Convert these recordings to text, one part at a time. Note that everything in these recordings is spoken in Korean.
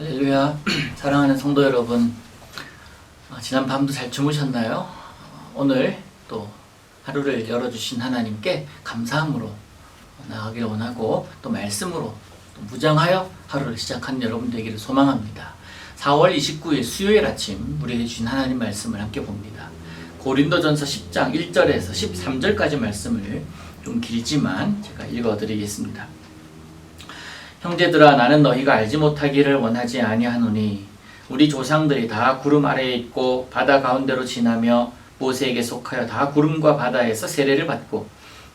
할렐루야. 사랑하는 성도 여러분, 어, 지난 밤도 잘 주무셨나요? 어, 오늘 또 하루를 열어주신 하나님께 감사함으로 나아가기를 원하고 또 말씀으로 또 무장하여 하루를 시작하는 여러분 되기를 소망합니다. 4월 29일 수요일 아침 우리에게 주신 하나님 말씀을 함께 봅니다. 고린도전서 10장 1절에서 13절까지 말씀을 좀 길지만 제가 읽어드리겠습니다. 형제들아 나는 너희가 알지 못하기를 원하지 아니하노니 우리 조상들이 다 구름 아래에 있고 바다 가운데로 지나며 모세에게 속하여 다 구름과 바다에서 세례를 받고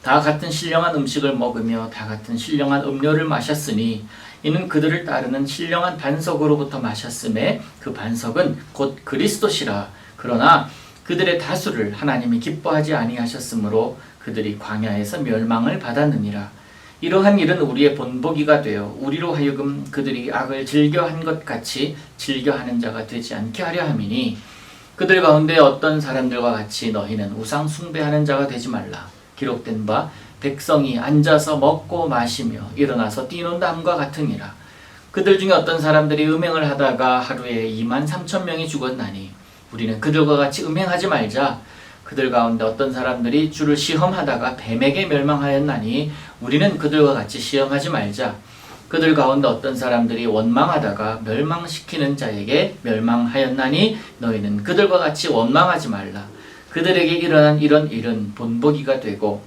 다 같은 신령한 음식을 먹으며 다 같은 신령한 음료를 마셨으니 이는 그들을 따르는 신령한 반석으로부터 마셨음에 그 반석은 곧 그리스도시라. 그러나 그들의 다수를 하나님이 기뻐하지 아니하셨으므로 그들이 광야에서 멸망을 받았느니라 이러한 일은 우리의 본보기가 되어 우리로 하여금 그들이 악을 즐겨한 것 같이 즐겨하는 자가 되지 않게 하려 함이니 그들 가운데 어떤 사람들과 같이 너희는 우상 숭배하는 자가 되지 말라. 기록된 바 백성이 앉아서 먹고 마시며 일어나서 뛰는 남과 같으니라. 그들 중에 어떤 사람들이 음행을 하다가 하루에 2만 3천 명이 죽었나니 우리는 그들과 같이 음행하지 말자 그들 가운데 어떤 사람들이 주를 시험하다가 뱀에게 멸망하였나니 우리는 그들과 같이 시험하지 말자. 그들 가운데 어떤 사람들이 원망하다가 멸망시키는 자에게 멸망하였나니 너희는 그들과 같이 원망하지 말라. 그들에게 일어난 이런 일은 본보기가 되고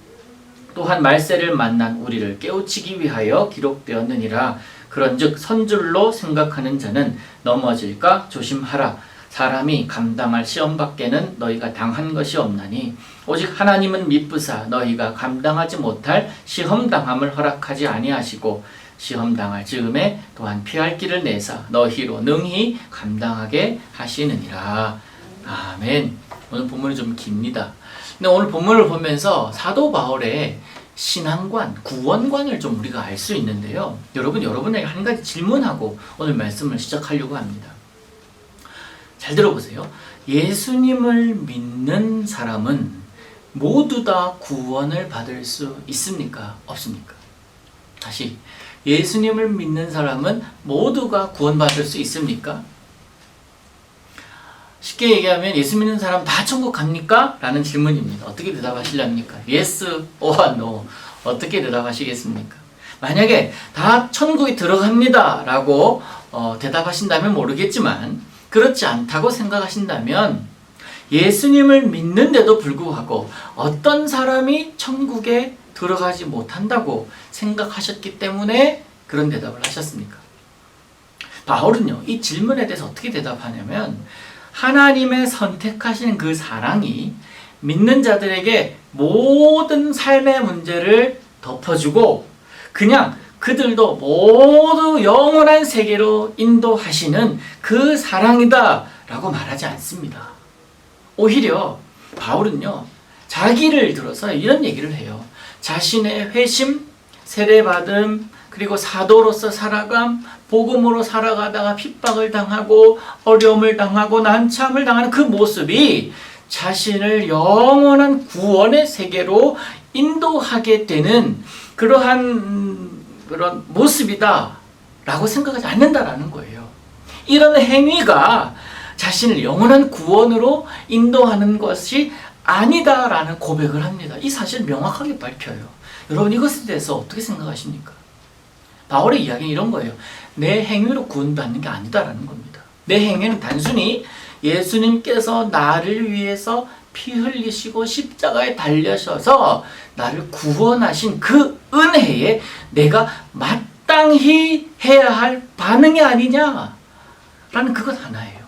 또한 말세를 만난 우리를 깨우치기 위하여 기록되었느니라. 그런즉 선줄로 생각하는 자는 넘어질까 조심하라. 사람이 감당할 시험밖에는 너희가 당한 것이 없나니 오직 하나님은 미쁘사 너희가 감당하지 못할 시험 당함을 허락하지 아니하시고 시험 당할 즈음에 또한 피할 길을 내사 너희로 능히 감당하게 하시느니라 아멘. 오늘 본문이 좀 깁니다. 근데 오늘 본문을 보면서 사도 바울의 신앙관, 구원관을 좀 우리가 알 수 있는데요. 여러분 여러분에게 한 가지 질문하고 오늘 말씀을 시작하려고 합니다. 잘 들어보세요. 예수님을 믿는 사람은 모두 다 구원을 받을 수 있습니까? 없습니까? 다시. 예수님을 믿는 사람은 모두가 구원받을 수 있습니까? 쉽게 얘기하면 예수 믿는 사람 다 천국 갑니까? 라는 질문입니다. 어떻게 대답하시렵니까? Yes or no. 어떻게 대답하시겠습니까? 만약에 다 천국에 들어갑니다. 라고 어, 대답하신다면 모르겠지만 그렇지 않다고 생각하신다면 예수님을 믿는데도 불구하고 어떤 사람이 천국에 들어가지 못한다고 생각하셨기 때문에 그런 대답을 하셨습니까? 바울은요, 이 질문에 대해서 어떻게 대답하냐면, 하나님의 선택하신 그 사랑이 믿는 자들에게 모든 삶의 문제를 덮어주고, 그냥 그들도 모두 영원한 세계로 인도하시는 그 사랑이다 라고 말하지 않습니다. 오히려 바울은요, 자기를 들어서 이런 얘기를 해요. 자신의 회심, 세례받음, 그리고 사도로서 살아감, 복음으로 살아가다가 핍박을 당하고 어려움을 당하고 난참을 당하는 그 모습이 자신을 영원한 구원의 세계로 인도하게 되는 그러한 그런 모습이다 라고 생각하지 않는다라는 거예요. 이런 행위가 자신을 영원한 구원으로 인도하는 것이 아니다라는 고백을 합니다. 이 사실 명확하게 밝혀요. 여러분 이것에 대해서 어떻게 생각하십니까? 바울의 이야기는 이런 거예요. 내 행위로 구원받는 게 아니다라는 겁니다. 내 행위는 단순히 예수님께서 나를 위해서 피 흘리시고 십자가에 달려셔서 나를 구원하신 그 은혜에 내가 마땅히 해야 할 반응이 아니냐? 라는 그것 하나예요.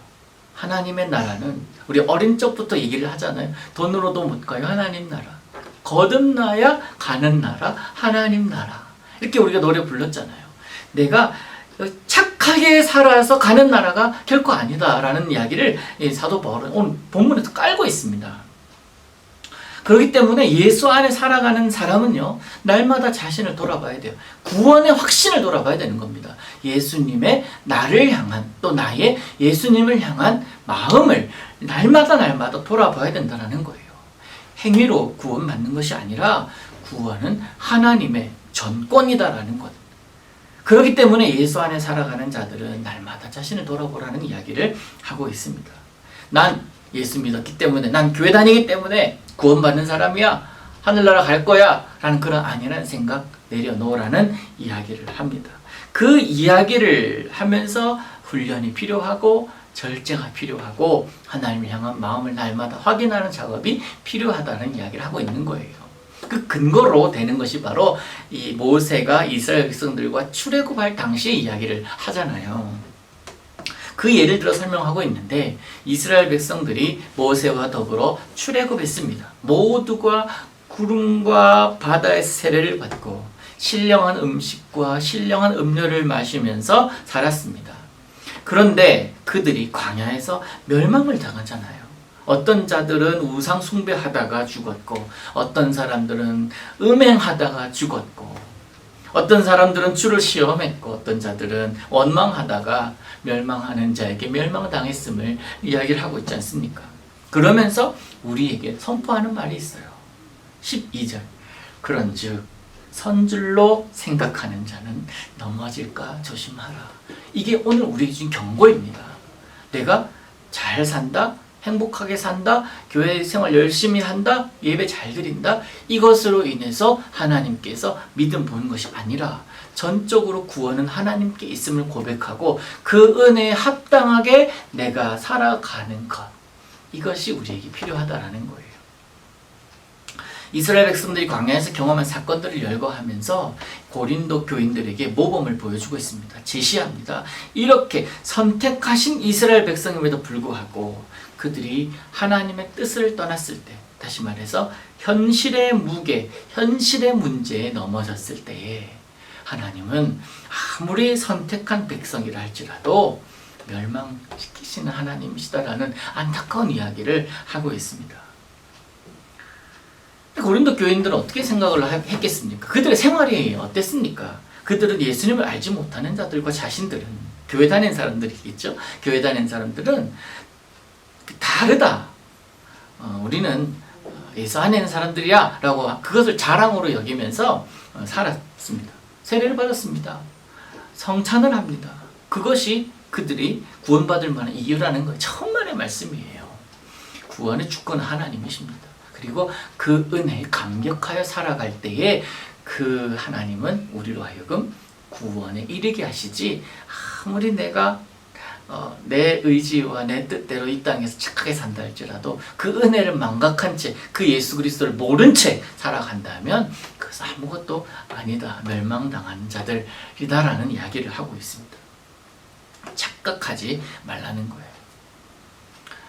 하나님의 나라는 우리 어린 적부터 얘기를 하잖아요. 돈으로도 못 가요. 하나님 나라. 거듭나야 가는 나라. 하나님 나라. 이렇게 우리가 노래 불렀잖아요. 내가 착하게 살아서 가는 나라가 결코 아니다라는 이야기를 사도 바울은 오늘 본문에서 깔고 있습니다. 그렇기 때문에 예수 안에 살아가는 사람은요, 날마다 자신을 돌아봐야 돼요. 구원의 확신을 돌아봐야 되는 겁니다. 예수님의 나를 향한, 또 나의 예수님을 향한 마음을 날마다 날마다 돌아봐야 된다는 거예요. 행위로 구원받는 것이 아니라 구원은 하나님의 전권이다라는 것. 그렇기 때문에 예수 안에 살아가는 자들은 날마다 자신을 돌아보라는 이야기를 하고 있습니다. 난 예수 믿었기 때문에, 난 교회 다니기 때문에 구원받는 사람이야. 하늘나라 갈 거야. 라는 그런 아니라는 생각 내려놓으라는 이야기를 합니다. 그 이야기를 하면서 훈련이 필요하고 절제가 필요하고 하나님을 향한 마음을 날마다 확인하는 작업이 필요하다는 이야기를 하고 있는 거예요. 그 근거로 되는 것이 바로 이 모세가 이스라엘 백성들과 출애굽할 당시의 이야기를 하잖아요. 그 예를 들어 설명하고 있는데 이스라엘 백성들이 모세와 더불어 출애굽했습니다. 모두가 구름과 바다의 세례를 받고 신령한 음식과 신령한 음료를 마시면서 살았습니다. 그런데 그들이 광야에서 멸망을 당하잖아요. 어떤 자들은 우상 숭배하다가 죽었고, 어떤 사람들은 음행하다가 죽었고, 어떤 사람들은 주를 시험했고, 어떤 자들은 원망하다가 멸망하는 자에게 멸망당했음을 이야기를 하고 있지 않습니까? 그러면서 우리에게 선포하는 말이 있어요. 12절. 그런즉 선줄로 생각하는 자는 넘어질까 조심하라. 이게 오늘 우리에게 준 경고입니다. 내가 잘 산다, 행복하게 산다, 교회 생활 열심히 한다, 예배 잘 드린다, 이것으로 인해서 하나님께서 믿음 보는 것이 아니라 전적으로 구원은 하나님께 있음을 고백하고 그 은혜에 합당하게 내가 살아가는 것. 이것이 우리에게 필요하다라는 거예요. 이스라엘 백성들이 광야에서 경험한 사건들을 열거하면서 고린도 교인들에게 모범을 보여주고 있습니다. 제시합니다. 이렇게 선택하신 이스라엘 백성임에도 불구하고 그들이 하나님의 뜻을 떠났을 때, 다시 말해서 현실의 무게, 현실의 문제에 넘어졌을 때에 하나님은 아무리 선택한 백성이라 할지라도 멸망시키시는 하나님이시다라는 안타까운 이야기를 하고 있습니다. 고린도 교인들은 어떻게 생각을 했겠습니까? 그들의 생활이 어땠습니까? 그들은 예수님을 알지 못하는 자들과 자신들은 교회 다니는 사람들이겠죠. 교회 다니는 사람들은 다르다. 어, 우리는 예수 안에 있는 사람들이야 라고 그것을 자랑으로 여기면서 어, 살았습니다. 세례를 받았습니다. 성찬을 합니다. 그것이 그들이 구원받을 만한 이유라는 거예요. 천만의 말씀이에요. 구원의 주권 하나님이십니다. 그리고 그 은혜에 감격하여 살아갈 때에 그 하나님은 우리로 하여금 구원에 이르게 하시지 아무리 내가 어, 내 의지와 내 뜻대로 이 땅에서 착하게 산다 할지라도 그 은혜를 망각한 채 그 예수 그리스도를 모른 채 살아간다면 그것은 아무것도 아니다 멸망당한 자들이다라는 이야기를 하고 있습니다. 착각하지 말라는 거예요.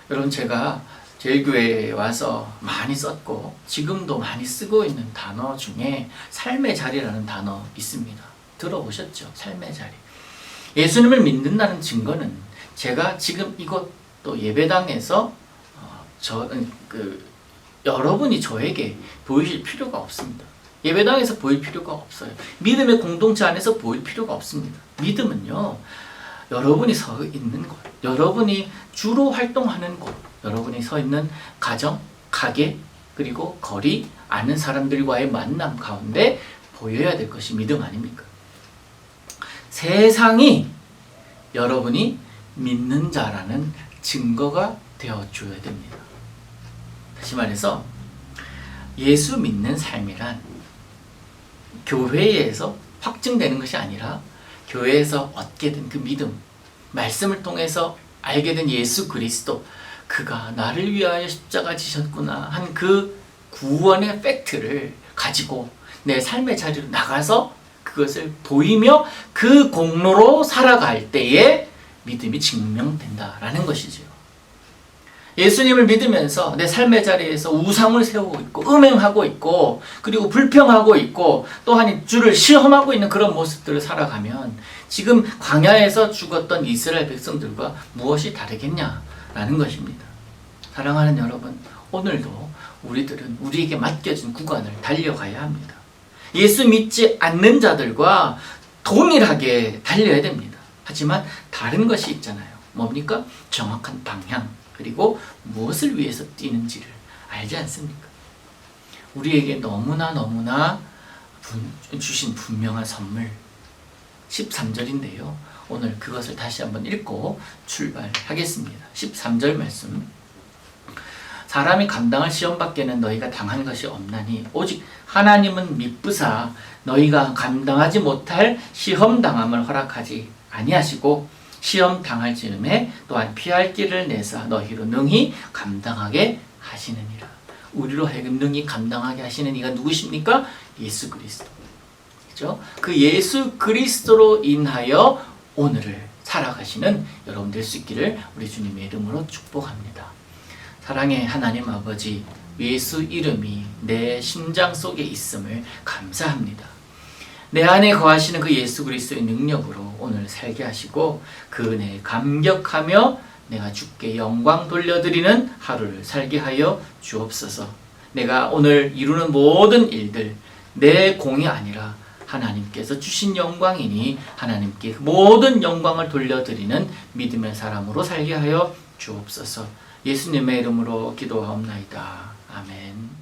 여러분 제가 제일교회에 와서 많이 썼고 지금도 많이 쓰고 있는 단어 중에 삶의 자리라는 단어 있습니다. 들어보셨죠? 삶의 자리. 예수님을 믿는다는 증거는 제가 지금 이곳 또 예배당에서 어, 저 그 여러분이 저에게 보이실 필요가 없습니다. 예배당에서 보일 필요가 없어요. 믿음의 공동체 안에서 보일 필요가 없습니다. 믿음은요, 여러분이 서 있는 곳, 여러분이 주로 활동하는 곳, 여러분이 서 있는 가정, 가게, 그리고 거리, 아는 사람들과의 만남 가운데 보여야 될 것이 믿음 아닙니까? 세상이 여러분이 믿는 자라는 증거가 되어 줘야 됩니다. 다시 말해서 예수 믿는 삶이란 교회에서 확증되는 것이 아니라 교회에서 얻게 된 그 믿음, 말씀을 통해서 알게 된 예수 그리스도, 그가 나를 위하여 십자가 지셨구나 한 그 구원의 팩트를 가지고 내 삶의 자리로 나가서 그것을 보이며 그 공로로 살아갈 때에 믿음이 증명된다라는 것이죠. 예수님을 믿으면서 내 삶의 자리에서 우상을 세우고 있고 음행하고 있고 그리고 불평하고 있고 또한 주를 시험하고 있는 그런 모습들을 살아가면 지금 광야에서 죽었던 이스라엘 백성들과 무엇이 다르겠냐라는 것입니다. 사랑하는 여러분, 오늘도 우리들은 우리에게 맡겨진 구간을 달려가야 합니다. 예수 믿지 않는 자들과 동일하게 달려야 됩니다. 하지만 다른 것이 있잖아요. 뭡니까? 정확한 방향, 그리고 무엇을 위해서 뛰는지를 알지 않습니까? 우리에게 너무나 너무나 주신 분명한 선물, 13절인데요. 오늘 그것을 다시 한번 읽고 출발하겠습니다. 13절 말씀. 사람이 감당할 시험 밖에는 너희가 당한 것이 없나니 오직 하나님은 미쁘사 너희가 감당하지 못할 시험 당함을 허락하지 아니하시고 시험 당할 즈음에 또한 피할 길을 내사 너희로 능히 감당하게 하시느니라. 우리로 하여금 능히 감당하게 하시는 이가 누구십니까? 예수 그리스도. 그죠? 그 예수 그리스도로 인하여 오늘을 살아가시는 여러분 될 수 있기를 우리 주님의 이름으로 축복합니다. 사랑의 하나님 아버지, 예수 이름이 내 심장 속에 있음을 감사합니다. 내 안에 거하시는 그 예수 그리스도의 능력으로 오늘 살게 하시고 그 은혜에 감격하며 내가 주께 영광 돌려드리는 하루를 살게 하여 주옵소서. 내가 오늘 이루는 모든 일들 내 공이 아니라 하나님께서 주신 영광이니 하나님께 그 모든 영광을 돌려드리는 믿음의 사람으로 살게 하여 주옵소서. 예수님의 이름으로 기도하옵나이다. 아멘.